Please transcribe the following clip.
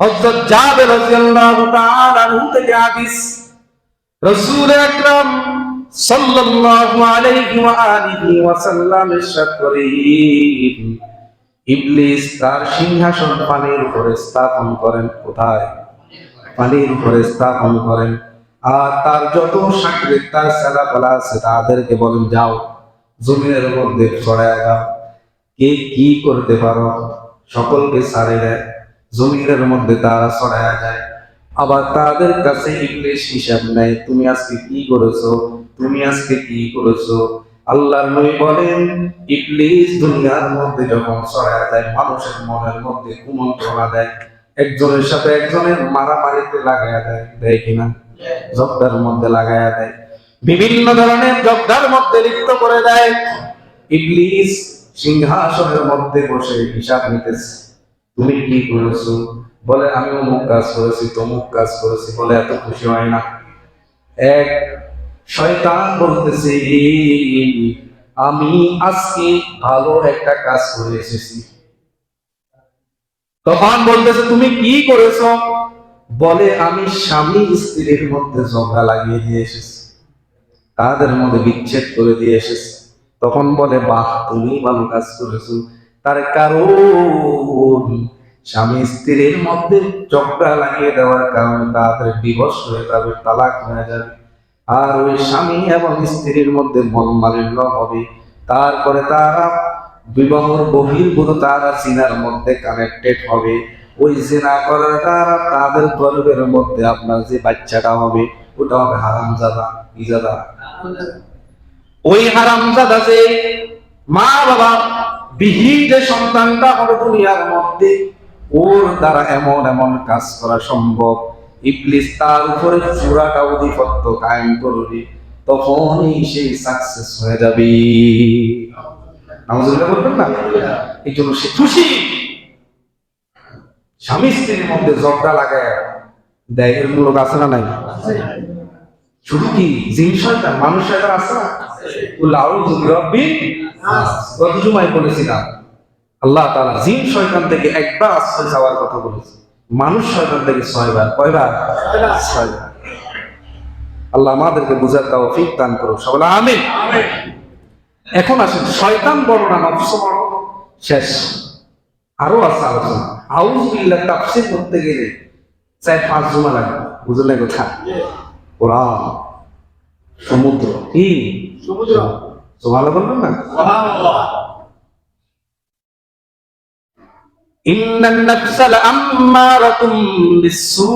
হযরত জাবের রাদিয়াল্লাহু তাআলা থেকে হাদিস। রাসূল আকরাম সাল্লাল্লাহু আলাইহি ওয়া আলিহি ওয়া সাল্লাম ইরশাদ করেন, ইবলিস তার সিংহাসন পানির উপরে স্থাপন করেন, কোথায়? পানির উপরে স্থাপন করেন। আর তার যত সাকৃত তার ছেলাপেলা আছে তাদেরকে বলেন, যাও, জমিনের মধ্যে ছড়ায় যাও কে কি করতে পারো? সকলকে ছাড়ে দেয়। জমিনের মধ্যে তারা ছড়ায় যায়। আবার তাদের কাছে ইংলিশ হিসাব নেয়, তুমি আজকে কি করেছ? তুমি আজকে কি করেছ? আল্লাহর নবী বলেন, ইবলিস দুনিয়ার মধ্যে যখন ছড়ায় যায়, মানুষের মনের মধ্যে কুমন্ত্রণা দেয়। একজনের সাথে একজনের মারামারিতে লাগায়া দেয় দেয় কিনা জব্দার মধ্যে লাগায়া দেয়। বিভিন্ন ধরনের জব্দার মধ্যে লিপ্ত করে দেয়। ইবলিস সিংহাসনের মধ্যে বসে হিসাব নিতেছে। তুমি কি করেছ? বলে, আমি অমুক কাজ করেছি, তমুক কাজ করেছি। বলে, এত খুশি হয় না। এক শয়তান বলতেছে, আমি আজকে ভালো একটা কাজ করে এসেছি। তখন বলতেছে, তুমি কি করেছ? বলে, আমি স্বামী স্ত্রীর মধ্যে ঝগড়া লাগিয়ে দিয়ে এসেছি। তাদের মধ্যে বিচ্ছেদ করে দিয়ে এসেছি। তখন বলে, বাহ তুমি ভালো কাজ করেছ। তার কারণ স্বামী স্ত্রীর মধ্যে ঝগড়া লাগিয়ে দেওয়ার কারণে তাদের ডিভোর্স হয়ে যাবে তালাক হয়ে যাবে। আর ওই স্বামী এবং স্ত্রীর মধ্যে মন মালিন্য হবে। তারপরে তারা বিবাহর বহির্ভূত তারা সিনার মধ্যে কানেক্টেড হবে। ওই জেনা করার দ্বারা তাদের গর্বের মধ্যে আপনার যে বাচ্চাটা হবে ওটা হবে হারামজাদা ইজাদা। ওই হারামজাদা যে মা বাবা বিহীন যে সন্তানটা হবে দুনিয়ার মধ্যে। ওর দ্বারা এমন এমন কাজ করা সম্ভব। ইবলিস তার উপরে পুরাটা অধিপত্য কায়েম করবে। তখনই সেই সাকসেস হয়ে যাবে। নামাজুল্লাহ বলবেন না? এই জন্য সে খুশি। স্বামী স্ত্রীর মধ্যে ঝগড়া লাগায়। দেয় এর মূলক আছে না নাই? শুধু কি জিন শয়তান? মানুষ আছে না? গত জুমায় বলেছিলাম আল্লাহ তাআলা জিন শয়তান থেকে একবার আশ্রয় চাওয়ার কথা বলেছে মানুষ শয়তান থেকে ছয়বার কয়বার আল্লাহ আমাদেরকে বুঝার তৌফিক দান করো সবাই আমিন এখন আসেন শয়তান বড় না নফস বড় শেষ। আরও আছে আলোচনা। আউজ বিল্লাহ তাফসীর করতে গেলে চার পাঁচ জমা লাগবে বুঝলেন কথা? কোরআন সমুদ্র। কি? সমুদ্র। সুবহানাল্লাহ বললাম না? ইন্নান নাফসা লাআম্মারাতুম বিসসূ